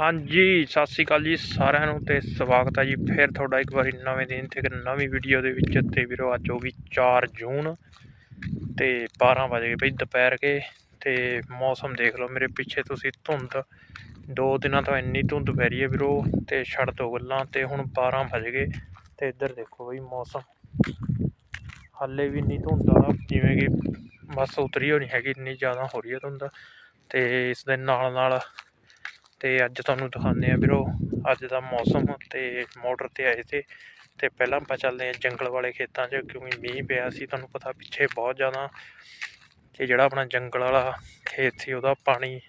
ਹਾਂਜੀ, ਸਤਿ ਸ਼੍ਰੀ ਅਕਾਲ ਜੀ ਸਾਰਿਆਂ ਨੂੰ ਤੇ ਸਵਾਗਤ ਹੈ ਜੀ ਫਿਰ ਤੁਹਾਡਾ ਇੱਕ ਵਾਰੀ ਨਵੇਂ ਦਿਨ ਤੇ ਇੱਕ ਨਵੀਂ ਵੀਡੀਓ ਦੇ ਵਿੱਚ ਤੇ ਵੀਰੋ ਅੱਜ ਹੋ ਗਈ 4 ਜੂਨ ਤੇ 12 ਵਜੇ ਬਈ ਦੁਪਹਿਰ ਕੇ ਤੇ ਮੌਸਮ ਦੇਖ ਲਓ ਮੇਰੇ ਪਿੱਛੇ ਤੁਸੀਂ ਧੁੰਦ, ਦੋ ਦਿਨਾਂ ਤੋਂ ਇੰਨੀ ਧੁੰਦ ਪੈ ਰਹੀ ਹੈ ਵੀਰੋ ਤੇ ਛੱਡ ਦੋ ਗੱਲਾਂ ਤੇ ਹੁਣ 12 ਵਜ ਗਏ ਤੇ ਇੱਧਰ ਦੇਖੋ ਬਈ ਮੌਸਮ। ਹਾਲੇ ਵੀ ਇੰਨੀ ਧੁੰਦ ਆ, ਜਿਵੇਂ ਕਿ ਬਸ ਉਤਰੀ ਹੋਣੀ ਹੈਗੀ, ਇੰਨੀ ਜ਼ਿਆਦਾ ਹੋ ਰਹੀ ਹੈ ਧੁੰਦ ਤੇ ਇਸ ਦੇ ਨਾਲ ਨਾਲ ਤੇ ਅੱਜ ਤੁਹਾਨੂੰ ਦਿਖਾਉਂਦੇ ਆ ਵੀਰੋ, ਅੱਜ ਦਾ ਮੌਸਮ ਤੇ ਮੋਟਰ ਤੇ ਆਏ ਤੇ ਤੇ ਪਹਿਲਾਂ ਆਪਾਂ ਚੱਲਦੇ ਆ ਜੰਗਲ ਵਾਲੇ ਖੇਤਾਂ 'ਚ, ਕਿਉਂਕਿ ਮੀਂਹ ਪਿਆ ਸੀ, ਤੁਹਾਨੂੰ ਪਤਾ ਪਿੱਛੇ ਬਹੁਤ ਜ਼ਿਆਦਾ ਤੇ ਜਿਹੜਾ ਆਪਣਾ ਜੰਗਲ ਵਾਲਾ ਖੇਤ ਸੀ, ਉਹਦਾ ਪਾਣੀ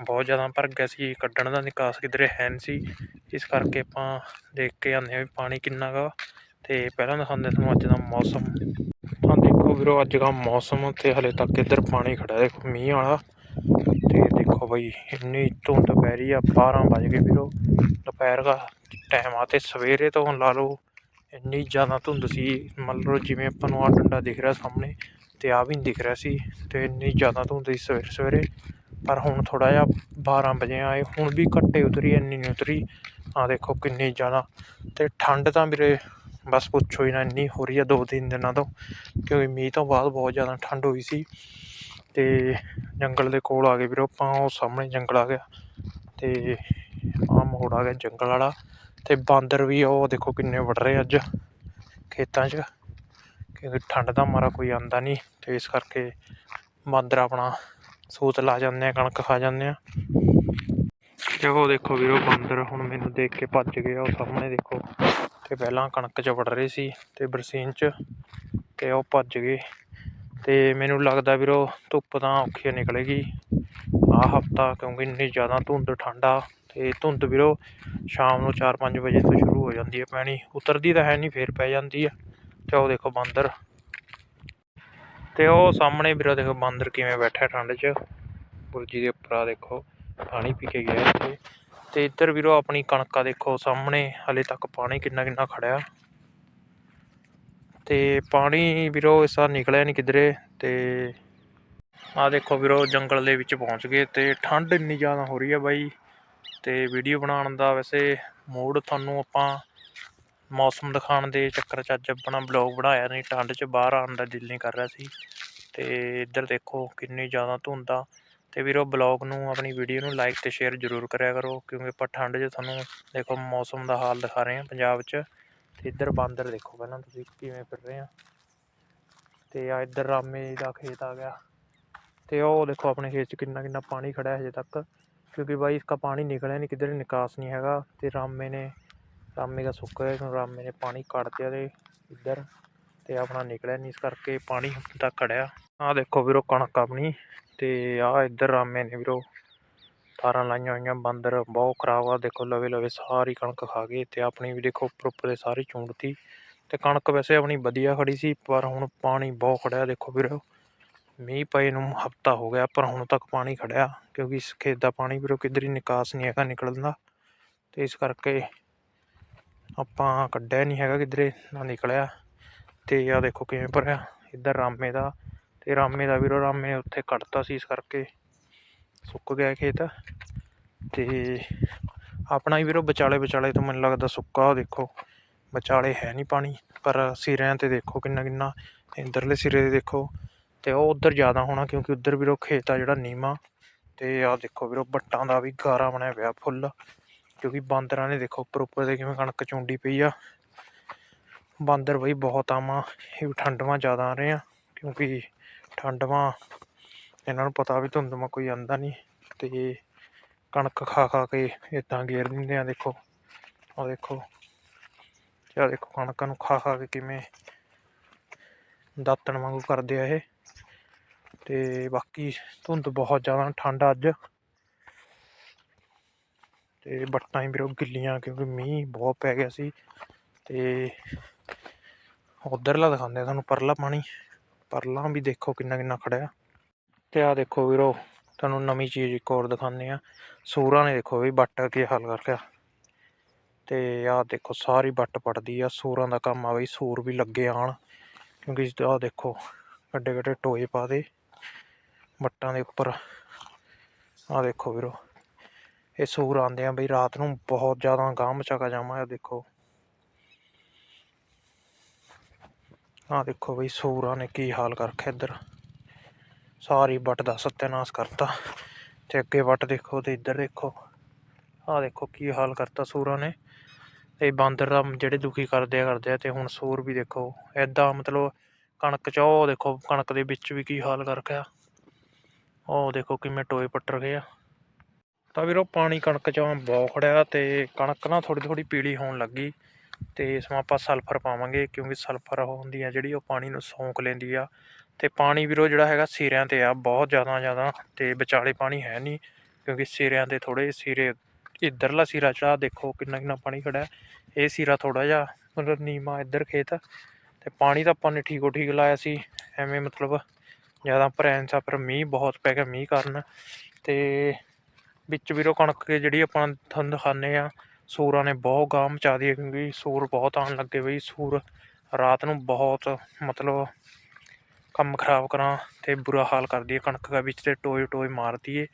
ਬਹੁਤ ਜ਼ਿਆਦਾ ਭਰ ਗਿਆ ਸੀ, ਕੱਢਣ ਦਾ ਨਿਕਾਸ ਕਿਧਰੇ ਹੈ ਨਹੀਂ ਸੀ, ਇਸ ਕਰਕੇ ਆਪਾਂ ਦੇਖ ਕੇ ਆਉਂਦੇ ਆ ਵੀ ਪਾਣੀ ਕਿੰਨਾ ਗਾ ਤੇ ਪਹਿਲਾਂ ਦਿਖਾਉਂਦੇ ਤੁਹਾਨੂੰ ਅੱਜ ਦਾ ਮੌਸਮ। ਤਾਂ ਦੇਖੋ ਵੀਰੋ, ਅੱਜ ਦਾ ਮੌਸਮ ਤੇ ਹਲੇ ਤੱਕ ਇੱਧਰ ਪਾਣੀ ਖੜਾ ਦੇਖੋ ਮੀਂਹ ਵਾਲਾ ਤੇ ਦੇਖੋ ਬਈ, ਇੰਨੀ ਧੁੰਦ ਪੈ ਰਹੀ ਆ 12 ਵਜ ਗਏ ਵੀਰੋ। ਦੁਪਹਿਰ ਦਾ ਟਾਈਮ ਆ ਤੇ ਸਵੇਰੇ ਤੋਂ ਲਾ ਲਓ, ਇੰਨੀ ਜ਼ਿਆਦਾ ਧੁੰਦ ਸੀ। ਮਤਲਬ ਜਿਵੇਂ ਆਪਾਂ ਨੂੰ ਆ ਡੰਡਾ ਦਿਖ ਰਿਹਾ ਸਾਹਮਣੇ ਤੇ ਆ ਵੀ ਨਹੀਂ ਦਿਖ ਰਿਹਾ ਸੀ ਤੇ ਇੰਨੀ ਜ਼ਿਆਦਾ ਧੁੰਦ ਸੀ ਸਵੇਰੇ ਸਵੇਰੇ। ਪਰ ਹੁਣ ਥੋੜਾ ਜਿਹਾ 12 ਵਜੇ ਆਏ, ਹੁਣ ਵੀ ਘੱਟੇ ਉਤਰੀ, ਇੰਨੀ ਨਹੀਂ ਉਤਰੀ। ਆ ਦੇਖੋ ਕਿੰਨੀ ਜ਼ਿਆਦਾ ਤੇ ਠੰਡ ਤਾਂ ਵੀਰੇ, ਬਸ ਪੁੱਛੋ ਹੀ ਨਾ ਇੰਨੀ ਹੋ ਰਹੀ ਆ ਦੋ ਤਿੰਨ ਦਿਨਾਂ ਤੋਂ, ਕਿਉਂਕਿ ਮੀਂਹ ਤੋਂ ਬਾਅਦ ਬਹੁਤ ਜ਼ਿਆਦਾ ਠੰਡ ਹੋਈ ਸੀ। ਅਤੇ ਜੰਗਲ ਦੇ ਕੋਲ ਆ ਗਏ ਵੀਰੋ, ਆਪਾਂ ਉਹ ਸਾਹਮਣੇ ਜੰਗਲ ਆ ਗਿਆ ਅਤੇ ਆ ਮੋੜ ਆ ਗਿਆ ਜੰਗਲ ਵਾਲਾ ਅਤੇ ਬਾਂਦਰ ਵੀ ਉਹ ਦੇਖੋ ਕਿੰਨੇ ਵੜ ਰਹੇ ਅੱਜ ਖੇਤਾਂ 'ਚ ਕਿਉਂਕਿ ਠੰਡ ਦਾ ਮਾਰਾ ਕੋਈ ਆਂਦਾ ਨਹੀਂ ਅਤੇ ਇਸ ਕਰਕੇ ਬਾਂਦਰ ਆਪਣਾ ਸੂਤ ਲਾ ਜਾਂਦੇ ਆ, ਕਣਕ ਖਾ ਜਾਂਦੇ ਆ। ਤੇ ਉਹ ਦੇਖੋ ਵੀਰੋ ਬਾਂਦਰ ਹੁਣ ਮੈਨੂੰ ਦੇਖ ਕੇ ਭੱਜ ਗਿਆ ਉਹ ਸਾਹਮਣੇ ਦੇਖੋ। ਤੇ ਪਹਿਲਾਂ ਕਣਕ 'ਚ ਵੜ ਰਹੇ ਸੀ ਤੇ ਬਰਸੀਨ 'ਚ ਤੇ ਉਹ ਭੱਜ ਗਏ। ਤੇ ਮੈਨੂੰ ਲੱਗਦਾ ਵੀਰੋ, ਧੁੱਪ ਤਾਂ ਔਖੀ ਨਿਕਲੇਗੀ। ਆਹ ਹਫਤਾ ਕਿਉਂਕਿ ਇੰਨੀ ਜ਼ਿਆਦਾ ਧੁੰਦ, ਠੰਡਾ ਤੇ ਧੁੰਦ ਵੀਰੋ, ਸ਼ਾਮ ਨੂੰ 4-5 ਵਜੇ ਤੋਂ ਸ਼ੁਰੂ ਹੋ ਜਾਂਦੀ ਹੈ ਪੈਣੀ। ਉਤਰਦੀ ਤਾਂ ਹੈ ਨਹੀਂ, ਫੇਰ ਪੈ ਜਾਂਦੀ ਹੈ। ਤੇ ਉਹ ਦੇਖੋ ਬਾਂਦਰ। ਤੇ ਉਹ ਸਾਹਮਣੇ ਵੀਰੋ ਦੇਖੋ ਬਾਂਦਰ ਕਿਵੇਂ ਬੈਠਾ ਠੰਡ 'ਚ। ਬੁਰਜੀ ਦੇ ਉੱਪਰ ਆ ਦੇਖੋ, ਪਾਣੀ ਪੀ ਕੇ ਗਿਆ ਇੱਥੇ। ਤੇ ਇੱਧਰ ਵੀਰੋ ਆਪਣੀ ਕਣਕਾਂ ਦੇਖੋ ਸਾਹਮਣੇ, ਹਲੇ ਤੱਕ ਪਾਣੀ ਕਿੰਨਾ ਕਿੰਨਾ ਖੜਿਆ। ਤੇ ਪਾਣੀ ਵੀਰੋ ਇਸ ਵਾਰ ਨਿਕਲਿਆ ਨਹੀਂ ਕਿਧਰੇ ਤੇ ਆ ਦੇਖੋ ਵੀਰੋ ਜੰਗਲ ਦੇ ਵਿੱਚ ਪਹੁੰਚ ਗਏ ਤੇ ਠੰਡ ਇੰਨੀ ਜ਼ਿਆਦਾ ਹੋ ਰਹੀ ਹੈ ਬਾਈ ਤੇ ਵੀਡੀਓ ਬਣਾਉਣ ਦਾ ਵੈਸੇ ਮੂਡ ਤੁਹਾਨੂੰ ਆਪਾਂ ਮੌਸਮ ਦਿਖਾਉਣ ਦੇ ਚੱਕਰ 'ਚ ਅੱਜ ਆਪਣਾ ਬਲੌਗ ਬਣਾਇਆ ਨਹੀਂ, ਠੰਡ 'ਚ ਬਾਹਰ ਆਉਣ ਦਾ ਦਿਲ ਨਹੀਂ ਕਰ ਰਿਹਾ ਸੀ ਤੇ ਇੱਧਰ ਦੇਖੋ ਕਿੰਨੀ ਜ਼ਿਆਦਾ ਧੁੰਦ ਆ ਤੇ ਵੀਰੋ ਬਲੌਗ ਨੂੰ, ਆਪਣੀ ਵੀਡੀਓ ਨੂੰ ਲਾਈਕ ਤੇ ਸ਼ੇਅਰ ਜ਼ਰੂਰ ਕਰਿਆ ਕਰੋ ਕਿਉਂਕਿ ਆਪਾਂ ਠੰਡ 'ਚ ਤੁਹਾਨੂੰ ਦੇਖੋ ਮੌਸਮ ਦਾ ਹਾਲ ਦਿਖਾ ਰਹੇ ਹਾਂ ਪੰਜਾਬ 'ਚ ਤੇ ਇੱਧਰ ਬਾਂਦਰ ਦੇਖੋ ਪਹਿਲਾਂ ਤੁਸੀਂ ਕਿਵੇਂ ਫਿਰ ਰਹੇ ਆ। ਤੇ ਆ ਇੱਧਰ ਰਾਮੇ ਦਾ ਖੇਤ ਆ ਗਿਆ। ਤੇ ਉਹ ਦੇਖੋ ਆਪਣੇ ਖੇਤ 'ਚ ਕਿੰਨਾ ਕਿੰਨਾ ਪਾਣੀ ਖੜਾ ਹੈ ਹਜੇ ਤੱਕ। ਕਿਉਂਕਿ ਬਾਈ ਇਸਕਾ ਪਾਣੀ ਨਿਕਲਿਆ ਨਹੀਂ ਕਿਧਰ ਨਿਕਾਸ ਨਹੀਂ ਹੈਗਾ। ਤੇ ਰਾਮੇ ਨੇ ਰਾਮੇ ਦਾ ਸੁੱਕ ਗਿਆ ਕਿਉਂ ਰਾਮੇ ਨੇ ਪਾਣੀ ਕੱਢ ਦਿਆ ਤੇ ਇੱਧਰ ਤੇ ਆਪਣਾ ਨਿਕਲਿਆ ਨਹੀਂ ਇਸ ਕਰਕੇ ਪਾਣੀ ਹੁਣ ਤੱਕ ਖੜਿਆ ਆਹ ਦੇਖੋ ਵੀਰੋ ਕਣਕ ਆਪਣੀ ਤੇ ਆਹ ਇੱਧਰ ਰਾਮੇ ਨੇ ਵੀਰੋ ਤਾਰਾਂ ਲਾਈਆਂ ਹੋਈਆਂ, ਬਾਂਦਰ ਬਹੁਤ ਖਰਾਬ ਆ। ਦੇਖੋ ਲਵੇ ਲਵੇ ਸਾਰੀ ਕਣਕ ਖਾ ਗਏ ਤੇ ਆਪਣੀ ਵੀ ਦੇਖੋ ਉੱਪਰ ਉੱਪਰ ਦੇ ਸਾਰੀ ਚੂੰਡਤੀ ਤੇ ਕਣਕ ਵੈਸੇ ਆਪਣੀ ਵਧੀਆ ਖੜੀ ਸੀ, ਪਰ ਹੁਣ ਪਾਣੀ ਬਹੁਤ ਖੜਿਆ। ਦੇਖੋ ਵੀਰੋ, ਮੀਂਹ ਪਏ ਨੂੰ ਹਫਤਾ ਹੋ ਗਿਆ, ਪਰ ਹੁਣ ਤੱਕ ਪਾਣੀ ਖੜਿਆ ਕਿਉਂਕਿ ਇਸ ਖੇਤ ਦਾ ਪਾਣੀ ਵੀਰੋ ਕਿੱਧਰ ਹੀ ਨਿਕਾਸ ਨਹੀਂ ਹੈਗਾ ਨਿਕਲਣ ਦਾ ਤੇ ਇਸ ਕਰਕੇ ਆਪਾਂ ਕੱਢਿਆ ਨਹੀਂ ਹੈਗਾ ਕਿਧਰੇ, ਨਾ ਨਿਕਲਿਆ। ਤੇ ਆ ਦੇਖੋ ਕਿਵੇਂ ਭਰਿਆ, ਇੱਧਰ ਰਾਮੇ ਦਾ ਤੇ ਰਾਮੇ ਦਾ ਵੀਰੋ, ਰਾਮੇ ਉੱਥੇ ਕੱਢਤਾ ਸੀ ਇਸ ਕਰਕੇ। ਸੁੱਕ ਗਿਆ ਖੇਤ ਤੇ ਆਪਣਾ ਹੀ ਵੀਰੋ ਵਿਚਾਲੇ ਵਿਚਾਲੇ ਤੋਂ ਮੈਨੂੰ ਲੱਗਦਾ ਸੁੱਕਾ ਉਹ ਦੇਖੋ। ਵਿਚਾਲੇ ਹੈ ਨਹੀਂ ਪਾਣੀ, ਪਰ ਸਿਰਿਆਂ ਤੇ ਦੇਖੋ ਕਿੰਨਾ ਕਿੰਨਾ, ਇੰਦਰਲੇ ਸਿਰੇ ਤੇ ਦੇਖੋ ਤੇ ਉਹ ਉਧਰ ਜ਼ਿਆਦਾ ਹੋਣਾ ਕਿਉਂਕਿ ਉਧਰ ਵੀਰੋ ਖੇਤ ਆ ਜਿਹੜਾ ਨੀਮਾ ਤੇ ਆਹ ਦੇਖੋ ਵੀਰੋ ਬੱਟਾਂ ਦਾ ਵੀ ਗਾਰਾ ਬਣਿਆ ਪਿਆ ਫੁੱਲ, ਕਿਉਂਕਿ ਬਾਂਦਰਾਂ ਨੇ ਦੇਖੋ ਉੱਪਰ ਉੱਪਰ ਦੇ ਕਿਵੇਂ ਕਣਕ ਚੁੰਡੀ ਪਈ ਆ। ਬਾਂਦਰ ਬਈ ਬਹੁਤ ਆਵਾਂ ਇਹ ਠੰਡਵਾਂ ਜ਼ਿਆਦਾ ਆ ਰਹੇ ਆ ਕਿਉਂਕਿ ਠੰਡਵਾਂ ਇਹਨਾਂ ਨੂੰ ਪਤਾ ਵੀ ਧੁੰਦ ਮਾ ਕੋਈ ਆਂਦਾ ਨਹੀਂ ਤੇ ਕਣਕ ਖਾ ਖਾ ਕੇ ਇਦਾਂ ਗੇਰ ਦਿੰਦੇ ਆ ਦੇਖੋ। ਆ ਦੇਖੋ। ਤੇ ਦੇਖੋ ਕਣਕਾਂ ਨੂੰ ਖਾ ਖਾ ਕੇ ਕਿਵੇਂ ਦਾਤਣ ਵਾਂਗੂ ਕਰਦੇ ਆ ਇਹ। ਤੇ ਬਾਕੀ ਧੁੰਦ ਬਹੁਤ ਜ਼ਿਆਦਾ ਠੰਡ ਅੱਜ। ਤੇ ਬੱਟਾਂ ਹੀ ਵੀਰੋ ਗਿੱਲੀਆਂ ਕਿਉਂਕਿ ਮੀਂਹ ਬਹੁਤ ਪੈ ਗਿਆ ਸੀ। ਤੇ ਉਧਰਲਾ ਦਿਖਾਉਂਦੇ ਆ ਤੁਹਾਨੂੰ ਪਰਲਾ ਪਾਣੀ। ਪਰਲਾ ਵੀ ਦੇਖੋ ਕਿੰਨਾ ਕਿੰਨਾ ਖੜਿਆ। ਤੇ ਆ ਦੇਖੋ ਵੀਰੋ, ਤੁਹਾਨੂੰ ਨਵੀਂ ਚੀਜ਼ ਇੱਕ ਹੋਰ ਦਿਖਾਉਂਦੇ ਆ ਸੂਰਾਂ ਨੇ ਦੇਖੋ ਵੀ ਬੱਟ ਕੀ ਹਾਲ ਕਰ ਲਿਆ। ਤੇ ਆਹ ਦੇਖੋ ਸਾਰੀ ਬੱਟ ਪੜਦੀ ਆ, ਸੂਰਾਂ ਦਾ ਕੰਮ ਆ ਬਈ, ਸੂਰ ਵੀ ਲੱਗੇ ਆਣ ਕਿਉਂਕਿ ਆਹ ਦੇਖੋ ਵੱਡੇ ਵੱਡੇ ਟੋਏ ਪਾ ਦੇ ਬੱਟਾਂ ਦੇ ਉੱਪਰ। ਆਹ ਦੇਖੋ ਵੀਰੋ, ਇਹ ਸੂਰ ਆਉਂਦੇ ਆ ਬਈ, ਰਾਤ ਨੂੰ ਬਹੁਤ ਜ਼ਿਆਦਾ ਗਾਂ ਮਚਾਕਾ ਜਾਮਾ ਇਹ ਦੇਖੋ। ਆਹ ਦੇਖੋ ਬਈ ਸੂਰਾਂ ਨੇ ਕੀ ਹਾਲ ਕਰ ਰੱਖਿਆ ਇੱਧਰ। ਸਾਰੀ ਵੱਟ ਦਾ ਸੱਤਿਆਨਾਸ਼ ਕਰਤਾ। ਤੇ ਅੱਗੇ ਵੱਟ ਦੇਖੋ ਤੇ ਇੱਧਰ ਦੇਖੋ। ਆਹ ਦੇਖੋ ਕੀ ਹਾਲ ਕਰਤਾ ਸੂਰਾਂ ਨੇ। ਇਹ ਬਾਂਦਰ ਦਾ ਜਿਹੜੇ ਦੁਖੀ ਕਰਦੇ ਆ ਕਰਦੇ ਆ ਤੇ ਹੁਣ ਸੂਰ ਵੀ ਦੇਖੋ। ਐਦਾਂ ਮਤਲਬ ਕਣਕ ਚ, ਉਹ ਦੇਖੋ ਕਣਕ ਦੇ ਵਿੱਚ ਵੀ ਕੀ ਹਾਲ ਕਰ ਰੱਖਿਆ ਉਹ ਦੇਖੋ ਕਿਵੇਂ ਟੋਏ ਪੱਟਰ ਗਏ ਆ। ਤਾਂ ਵੀਰੋ ਪਾਣੀ ਕਣਕ ਚ ਬਹੁਤ ਖੜਿਆ ਤੇ ਕਣਕ ਨਾ ਥੋੜੀ ਥੋੜੀ ਪੀਲੀ ਹੋਣ ਲੱਗੀ। ਤੇ ਇਸ ਨੂੰ ਆਪਾਂ ਸਲਫਰ ਪਾਵਾਂਗੇ ਕਿਉਂਕਿ ਸਲਫਰ ਹੁੰਦੀ ਆ ਜਿਹੜੀ ਉਹ ਪਾਣੀ ਨੂੰ ਸੌਂਕ ਲੈਂਦੀ ਆ। ਅਤੇ ਪਾਣੀ ਵੀਰੋ ਜਿਹੜਾ ਹੈਗਾ ਸਿਰਿਆਂ ਤੇ ਆ, ਬਹੁਤ ਜ਼ਿਆਦਾ ਜ਼ਿਆਦਾ ਅਤੇ ਵਿਚਾਲੇ ਪਾਣੀ ਹੈ ਨਹੀਂ ਕਿਉਂਕਿ ਸਿਰਿਆਂ ਤੇ ਥੋੜੇ ਸਿਰੇ ਇੱਧਰਲਾ ਸਿਰਾ ਚੜਾ ਦੇਖੋ ਕਿੰਨਾ ਕਿੰਨਾ ਪਾਣੀ ਖੜ੍ਹਾ ਇਹ ਸਿਰਾ ਥੋੜ੍ਹਾ ਜਿਹਾ ਮਤਲਬ ਨੀਵਾਂ ਇੱਧਰ ਖੇਤ ਅਤੇ ਪਾਣੀ ਤਾਂ ਆਪਾਂ ਨੇ ਠੀਕੋ ਠੀਕ ਲਾਇਆ ਸੀ, ਐਵੇਂ ਮਤਲਬ ਜ਼ਿਆਦਾ ਭਰਿਆ ਨਹੀਂ ਸੀ ਪਰ ਮੀਂਹ ਬਹੁਤ ਪੈ ਗਿਆ ਮੀਂਹ ਕਾਰਨ। ਅਤੇ ਵਿੱਚ ਵੀਰੋ ਕਣਕ ਜਿਹੜੀ ਆਪਾਂ ਤੁਹਾਨੂੰ ਦਿਖਾਉਂਦੇ ਆ ਸੂਰਾਂ ਨੇ ਬਹੁਤ ਗਾਹ ਮਚਾ ਦੀ ਕਿਉਂਕਿ ਸੂਰ ਬਹੁਤ ਆਉਣ ਲੱਗੇ ਬਈ, ਸੂਰ ਰਾਤ ਨੂੰ ਬਹੁਤ ਮਤਲਬ ਕੰਮ ਖਰਾਬ ਕਰਾਂ ਤੇ ਬੁਰਾ ਹਾਲ ਕਰਦੀ ਹੈ ਕਣਕ ਦਾ ਵਿੱਚ ਤੇ ਟੋਏ ਟੋਏ ਮਾਰਦੀ ਏ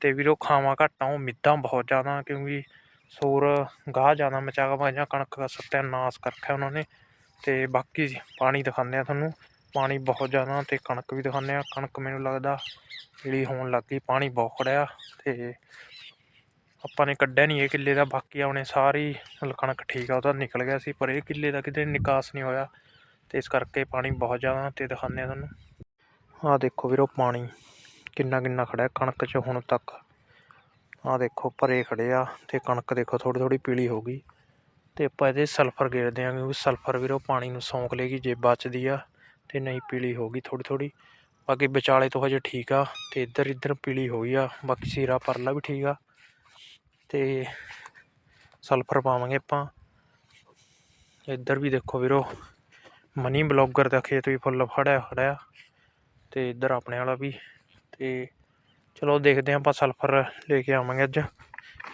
ਤੇ ਵੀਰੋ, ਖਾਵਾਂ ਘੱਟ ਆ ਮਿੱਦਾਂ ਬਹੁਤ ਜ਼ਿਆਦਾ ਕਿਉਂਕਿ ਸੂਰ ਗਾਹ ਜ਼ਿਆਦਾ ਮਚਾ ਕੇ ਕਣਕ ਦਾ ਸੱਤਿਆਨਾਸ਼ ਕਰ ਰੱਖਿਆ ਉਹਨਾਂ ਨੇ। ਤੇ ਬਾਕੀ ਪਾਣੀ ਦਿਖਾਉਂਦੇ ਆ ਤੁਹਾਨੂੰ। ਪਾਣੀ ਬਹੁਤ ਜ਼ਿਆਦਾ ਤੇ ਕਣਕ ਵੀ ਦਿਖਾਉਂਦੇ ਆ। ਕਣਕ ਮੈਨੂੰ ਲੱਗਦਾ ਜਿਹੜੀ ਹੋਣ ਲੱਗ ਗਈ, ਪਾਣੀ ਬਹੁਤ ਖੜਿਆ। ਤੇ ਆਪਾਂ ਨੇ ਕੱਢਿਆ ਨਹੀਂ ਇਹ ਕਿੱਲੇ ਦਾ, ਬਾਕੀ ਆਪਣੇ ਸਾਰੀ ਮਤਲਬ ਕਣਕ ਠੀਕ ਆ ਉਹਦਾ ਨਿਕਲ ਗਿਆ ਸੀ, ਪਰ ਇਹ ਕਿੱਲੇ ਦਾ ਕਿਤੇ ਨਿਕਾਸ ਨਹੀਂ ਹੋਇਆ। ਤੇ ਇਸ ਕਰਕੇ ਪਾਣੀ ਬਹੁਤ ਜ਼ਿਆਦਾ ਤੇ ਦਿਖਾਉਂਦੇ ਆ ਤੁਹਾਨੂੰ। ਆਹ ਦੇਖੋ ਵੀਰੋ ਪਾਣੀ, ਕਿੰਨਾ ਕਿੰਨਾ ਖੜਿਆ ਕਣਕ 'ਚ ਹੁਣ ਤੱਕ। ਆਹ ਦੇਖੋ ਭਰੇ ਖੜੇ ਆ ਤੇ ਕਣਕ ਦੇਖੋ ਥੋੜੀ ਥੋੜੀ ਪੀਲੀ ਹੋ ਗਈ। ਤੇ ਆਪਾਂ ਇਹਦੇ ਸਲਫਰ ਗੇਰਦੇ ਆ ਕਿਉਂਕਿ ਸਲਫਰ ਵੀਰੋ ਪਾਣੀ ਨੂੰ ਸੌਂਕ ਲੇਗੀ, ਜੇ ਬਚਦੀ ਆ ਤੇ ਨਹੀਂ ਪੀਲੀ ਹੋ ਗਈ ਥੋੜੀ ਥੋੜੀ ਬਾਕੀ ਵਿਚਾਲੇ ਤੋਂ ਹਜੇ ਠੀਕ ਆ ਤੇ ਇੱਧਰ ਇੱਧਰ ਪੀਲੀ ਹੋ ਗਈ ਆ, ਬਾਕੀ ਸੀਰਾ ਪਰਲਾ ਵੀ ਠੀਕ ਆ। ਤੇ ਸਲਫਰ ਪਾਵਾਂਗੇ ਆਪਾਂ। ਇੱਧਰ ਵੀ ਦੇਖੋ ਵੀਰੋ ਮਨੀ ਬਲੌਗਰ ਦਾ ਖੇਤ ਵੀ ਫੁੱਲ ਫੜਿਆ ਖੜਿਆ ਤੇ ਇੱਧਰ ਆਪਣੇ ਵਾਲਾ ਵੀ ਤੇ ਚਲੋ ਦੇਖਦੇ ਹਾਂ ਆਪਾਂ ਸਲਫਰ ਲੈ ਕੇ ਆਵਾਂਗੇ ਅੱਜ।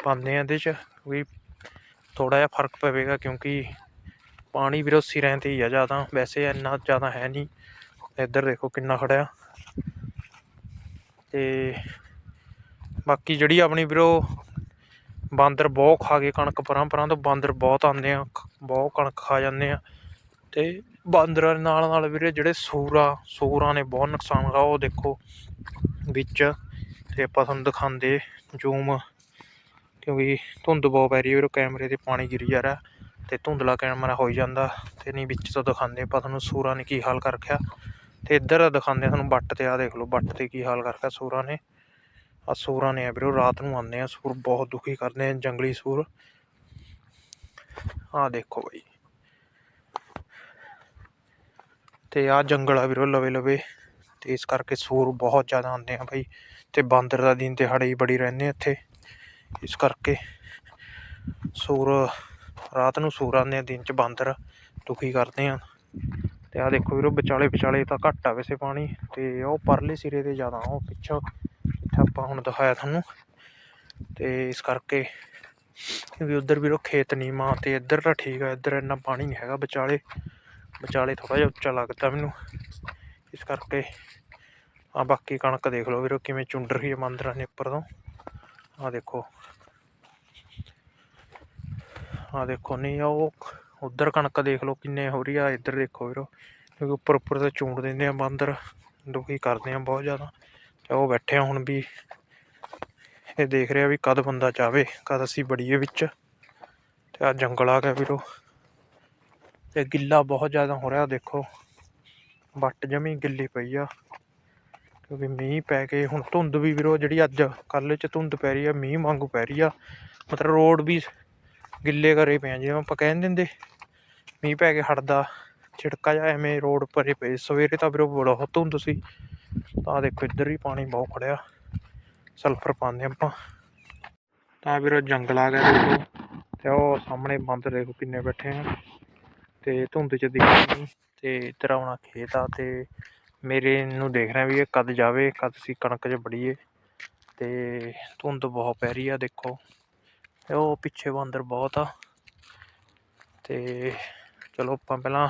ਪਾਉਂਦੇ ਆ ਇਹਦੇ 'ਚ ਵੀ ਥੋੜਾ ਜਿਹਾ ਫ਼ਰਕ ਪਵੇਗਾ ਕਿਉਂਕਿ ਪਾਣੀ ਵੀਰੋ ਸਿਰਾਂ ਤੇ ਹੀ ਆ ਜ਼ਿਆਦਾ। ਵੈਸੇ ਇੰਨਾ ਜ਼ਿਆਦਾ ਹੈ ਨਹੀਂ। ਇੱਧਰ ਦੇਖੋ ਕਿੰਨਾ ਖੜਿਆ। ਤੇ ਬਾਕੀ ਜਿਹੜੀ ਆਪਣੀ ਵੀਰੋ ਬਾਂਦਰ ਬਹੁਤ ਖਾ ਗਏ, ਕਣਕ ਪਰਾਂ ਪਰਾਂ ਤੋਂ ਬਾਂਦਰ ਬਹੁਤ ਆਉਂਦੇ ਆ ਬਹੁਤ ਕਣਕ ਖਾ ਜਾਂਦੇ ਆ। ਤੇ ਬਾਂਦਰਾਂ ਦੇ ਨਾਲ ਨਾਲ ਵੀਰੇ ਜਿਹੜੇ ਸੂਰਾ, ਸੂਰਾਂ ਨੇ ਬਹੁਤ ਨੁਕਸਾਨ ਕਰਾ ਉਹ ਦੇਖੋ ਵਿੱਚ ਅਤੇ ਆਪਾਂ ਤੁਹਾਨੂੰ ਦਿਖਾਉਂਦੇ ਜ਼ੂਮ, ਕਿਉਂਕਿ ਧੁੰਦ ਬਹੁਤ ਪੈ ਰਹੀ ਹੈ ਵੀਰੋ, ਕੈਮਰੇ ਤੇ ਪਾਣੀ ਗਿਰੀ ਜਾ ਰਿਹਾ ਅਤੇ ਧੁੰਦਲਾ ਕੈਮਰਾ ਹੋਈ ਜਾਂਦਾ ਅਤੇ ਨਹੀਂ ਵਿੱਚ ਤੋਂ ਦਿਖਾਉਂਦੇ ਆਪਾਂ ਤੁਹਾਨੂੰ ਸੂਰਾਂ ਨੇ ਕੀ ਹਾਲ ਕਰ ਰੱਖਿਆ ਤੇ ਇੱਧਰ ਦਿਖਾਉਂਦੇ ਆ ਤੁਹਾਨੂੰ ਬੱਟ ਤੇ ਆ ਦੇਖ ਲਓ ਬੱਟ ਤੇ ਕੀ ਹਾਲ ਕਰ ਰੱਖਿਆ ਸੂਰਾਂ ਨੇ। ਆ ਸੂਰਾਂ ਨੇ ਆ ਵੀਰੋ ਰਾਤ ਨੂੰ ਆਉਂਦੇ ਆ, ਸੂਰ ਬਹੁਤ ਦੁਖੀ ਕਰਦੇ ਆ, ਜੰਗਲੀ ਸੂਰ। ਆ ਦੇਖੋ ਬਾਈ। ਅਤੇ ਆਹ ਜੰਗਲ ਆ ਵੀਰੋ, ਲਵੇ ਲਵੇ। ਅਤੇ ਇਸ ਕਰਕੇ ਸੂਰ ਬਹੁਤ ਜ਼ਿਆਦਾ ਆਉਂਦੇ ਆ ਬਾਈ। ਅਤੇ ਬਾਂਦਰ ਦਾ ਦਿਨ ਦਿਹਾੜੇ ਹੀ ਬੜੀ ਰਹਿੰਦੇ ਇੱਥੇ। ਇਸ ਕਰਕੇ ਸੂਰ, ਰਾਤ ਨੂੰ ਸੂਰ ਆਉਂਦੇ ਆ, ਦਿਨ ਚ ਬਾਂਦਰ ਦੁਖੀ ਕਰਦੇ ਆ। ਤੇ ਆ ਦੇਖੋ ਵੀਰੋ, ਵਿਚਾਲੇ ਵਿਚਾਲੇ ਤਾਂ ਘੱਟ ਆ ਵੈਸੇ ਪਾਣੀ। ਤੇ ਉਹ ਪਰਲੇ ਸਿਰੇ ਤੇ ਜ਼ਿਆਦਾ, ਉਹ ਪਿੱਛੋਂ ਜਿੱਥੇ ਆਪਾਂ ਹੁਣ ਦਿਖਾਇਆ ਤੁਹਾਨੂੰ। ਤੇ ਇਸ ਕਰਕੇ ਕਿਉਂਕਿ ਉਧਰ ਵੀਰੋ ਖੇਤ ਨੀਵਾਂ ਤੇ ਇੱਧਰ ਤਾਂ ਠੀਕ ਆ, ਇੱਧਰ ਇੰਨਾ ਪਾਣੀ ਨਹੀਂ ਹੈਗਾ ਵਿਚਾਲੇ। ਵਿਚਾਲੇ ਥੋੜਾ ਜਿਹਾ ਉੱਚਾ ਲੱਗਦਾ ਮੈਨੂੰ। ਇਸ ਕਰਕੇ ਆ ਬਾਕੀ ਕਣਕ ਦੇਖ ਲਓ ਵੀਰੋ, ਕਿਵੇਂ ਚੁੰਡ ਰਹੀ ਹੈ ਮੰਦਰਾਂ ਦੇ ਉੱਪਰ ਤੋਂ। ਆ ਦੇਖੋ। ਆ ਦੇਖੋ, ਨਹੀਂ ਉਹ ਉਧਰ ਕਣਕ ਦੇਖ ਲਓ ਕਿੰਨੇ ਹੋ ਰਹੀ ਆ, ਇੱਧਰ ਦੇਖੋ ਵੀਰੋ। ਕਿਉਂਕਿ ਉੱਪਰ ਉੱਪਰ ਤੇ ਚੂੰਡ ਦਿੰਦੇ ਆ ਬਾਂਦਰ, ਦੁਖੀ ਕਰਦੇ ਆ ਬਹੁਤ ਜ਼ਿਆਦਾ। ਤੇ ਉਹ ਬੈਠੇ ਆ ਹੁਣ ਵੀ। ਇਹ ਦੇਖ ਰਿਹਾ ਵੀ ਕਦ ਬੰਦਾ ਚਾਵੇ, ਕਦ ਅਸੀਂ ਬੜੀਏ ਵਿੱਚ। ਤੇ ਆ ਜੰਗਲ ਆ ਗਿਆ ਵੀਰੋ। ਤੇ ਗਿੱਲਾ ਬਹੁਤ ਜ਼ਿਆਦਾ ਹੋ ਰਿਹਾ, ਦੇਖੋ। ਵੱਟ ਜਮੀ ਗਿੱਲੀ ਪਈ ਆ, ਕਿਉਂਕਿ ਮੀਂਹ ਪੈ ਕੇ ਹੁਣ ਧੁੰਦ ਵੀ ਵੀਰੋ ਜਿਹੜੀ ਅੱਜ ਕੱਲ੍ਹ ਚ ਧੁੰਦ ਪੈ ਰਹੀ ਆ, ਮੀਂਹ ਵਾਂਗੂ ਪੈ ਰਹੀ ਆ। ਮਤਲਬ ਰੋਡ ਵੀ ਗਿੱਲੇ ਕਰੇ ਪਏ ਆ, ਜਿਵੇਂ ਆਪਾਂ ਕਹਿ ਦਿੰਦੇ। ਮੀਂਹ ਪੈ ਕੇ ਹਟਦਾ ਛਿੜਕਾ ਜਿਹਾ ਐਵੇਂ ਰੋਡ ਭਰੇ ਪਏ, ਸਵੇਰੇ ਤਾਂ ਵੀਰੋ ਬਹੁਤ ਧੁੰਦ ਸੀ। ਤਾਂ ਦੇਖੋ ਇੱਧਰ ਵੀ ਪਾਣੀ ਬਹੁਤ ਖੜਿਆ, ਸਲਫਰ ਪਾਉਂਦੇ ਆਪਾਂ। ਤਾਂ ਵੀਰੋ ਜੰਗਲ ਆ ਗਿਆ ਦੇਖੋ, ਤੇ ਉਹ ਸਾਹਮਣੇ ਬੰਦ ਦੇਖੋ ਕਿੰਨੇ ਬੈਠੇ ਆ। ਤੇ ਧੁੰਦ ਚ ਦਿਖਦੇ ਨਹੀਂ ਤੇ ਇੱਧਰ ਆਉਣਾ ਖੇਤ ਆ ਤੇ ਮੇਰੇ ਨੂੰ ਦੇਖ ਰਿਹਾ ਵੀ ਇਹ ਕਦ ਜਾਵੇ, ਕਦ ਅਸੀਂ ਕਣਕ 'ਚ ਬੜੀਏ ਤੇ ਧੁੰਦ ਬਹੁਤ ਪੈ ਰਹੀ ਆ, ਦੇਖੋ। ਉਹ ਪਿੱਛੇ ਬਾਂਦਰ ਬਹੁਤ ਆ। ਤੇ ਚਲੋ ਆਪਾਂ ਪਹਿਲਾਂ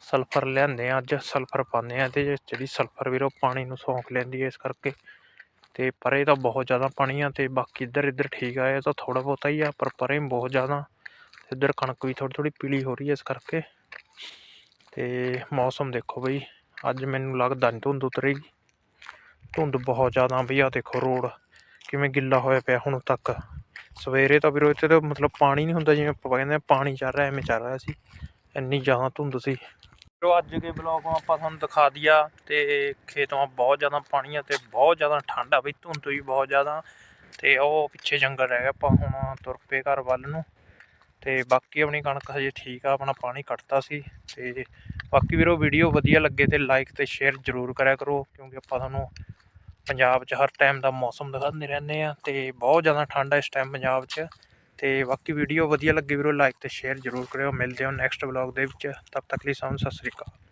ਸਲਫਰ ਲਿਆਂਦੇ ਆ ਅੱਜ ਸਲਫਰ ਪਾਉਂਦੇ ਆ ਤੇ ਜਿਹੜੀ ਸਲਫਰ ਵੀਰੋ ਪਾਣੀ ਨੂੰ ਸੌਂਕ ਲੈਂਦੀ ਹੈ ਇਸ ਕਰਕੇ। ਤੇ ਪਰੇ ਤਾਂ ਬਹੁਤ ਜ਼ਿਆਦਾ ਪਾਣੀ ਆ ਤੇ ਬਾਕੀ ਇੱਧਰ ਇੱਧਰ ਠੀਕ ਆ, ਇਹ ਤਾਂ ਥੋੜਾ ਬਹੁਤਾ ਹੀ ਆ, ਪਰ ਪਰੇ ਬਹੁਤ ਜ਼ਿਆਦਾ। ਇੱਧਰ ਕਣਕ ਵੀ ਥੋੜੀ ਥੋੜੀ ਪੀਲੀ ਹੋ ਰਹੀ ਹੈ ਇਸ ਕਰਕੇ। ਤੇ ਮੌਸਮ ਦੇਖੋ ਬਈ, ਅੱਜ ਮੈਨੂੰ ਲੱਗਦਾ ਨਹੀਂ ਧੁੰਦ ਉਤਰੇਗੀ। ਧੁੰਦ ਬਹੁਤ ਜ਼ਿਆਦਾ ਬਈ ਆ ਦੇਖੋ ਰੋਡ ਕਿਵੇਂ ਗਿੱਲਾ ਹੋਇਆ ਪਿਆ ਹੁਣ ਤੱਕ। ਸਵੇਰੇ ਤਾਂ ਵੀਰੋ ਇੱਥੇ ਤਾਂ ਮਤਲਬ ਪਾਣੀ ਨਹੀਂ ਹੁੰਦਾ ਜਿਵੇਂ ਆਪਾਂ ਕਹਿੰਦੇ ਪਾਣੀ ਚੱਲ ਰਿਹਾ, ਐਵੇਂ ਚੱਲ ਰਿਹਾ ਸੀ। ਇੰਨੀ ਜ਼ਿਆਦਾ ਧੁੰਦ ਸੀ। ਵੀਰੋ ਅੱਜ ਦੇ ਬਲੌਗ ਆਪਾਂ ਤੁਹਾਨੂੰ ਦਿਖਾ ਦਿਆ ਤੇ ਖੇਤਾਂ ਬਹੁਤ ਜ਼ਿਆਦਾ ਪਾਣੀ ਆ ਤੇ ਬਹੁਤ ਜ਼ਿਆਦਾ ਠੰਡ ਆ ਬਈ, ਧੁੰਦ ਵੀ ਬਹੁਤ ਜ਼ਿਆਦਾ। ਤੇ ਉਹ ਪਿੱਛੇ ਜੰਗਲ ਰਹਿ ਗਿਆ ਆਪਾਂ ਹੁਣ ਤੁਰ ਪਏ ਘਰ ਵੱਲ ਨੂੰ। ਤੇ ਬਾਕੀ ਆਪਣੀ ਕਣਕ ਹਜੇ ਠੀਕ ਆ, ਆਪਣਾ ਪਾਣੀ ਕੱਟਤਾ ਸੀ ਤੇ ਬਾਕੀ ਵੀਰੋ ਵੀਡੀਓ ਵਧੀਆ ਲੱਗੇ ਤੇ ਲਾਈਕ ਤੇ ਸ਼ੇਅਰ ਜ਼ਰੂਰ ਕਰਿਆ ਕਰੋ, ਕਿਉਂਕਿ ਆਪਾਂ ਤੁਹਾਨੂੰ ਪੰਜਾਬ 'ਚ ਹਰ ਟਾਈਮ ਦਾ ਮੌਸਮ ਦਿਖਾਉਂਦੇ ਰਹਿੰਦੇ ਆ ਤੇ ਬਹੁਤ ਜ਼ਿਆਦਾ ਠੰਡ ਹੈ ਇਸ ਟਾਈਮ ਪੰਜਾਬ 'ਚ ਤੇ ਬਾਕੀ ਵੀਡੀਓ ਵਧੀਆ ਲੱਗੀ ਵੀਰੋ ਲਾਈਕ ਤੇ ਸ਼ੇਅਰ ਜ਼ਰੂਰ ਕਰਿਓ, ਮਿਲਦੇ ਹਾਂ ਨੈਕਸਟ ਵਲੌਗ ਦੇ ਵਿੱਚ, ਤਦ ਤੱਕ ਲਈ ਸਾਨੂੰ ਸਤਿ ਸ੍ਰੀ ਅਕਾਲ।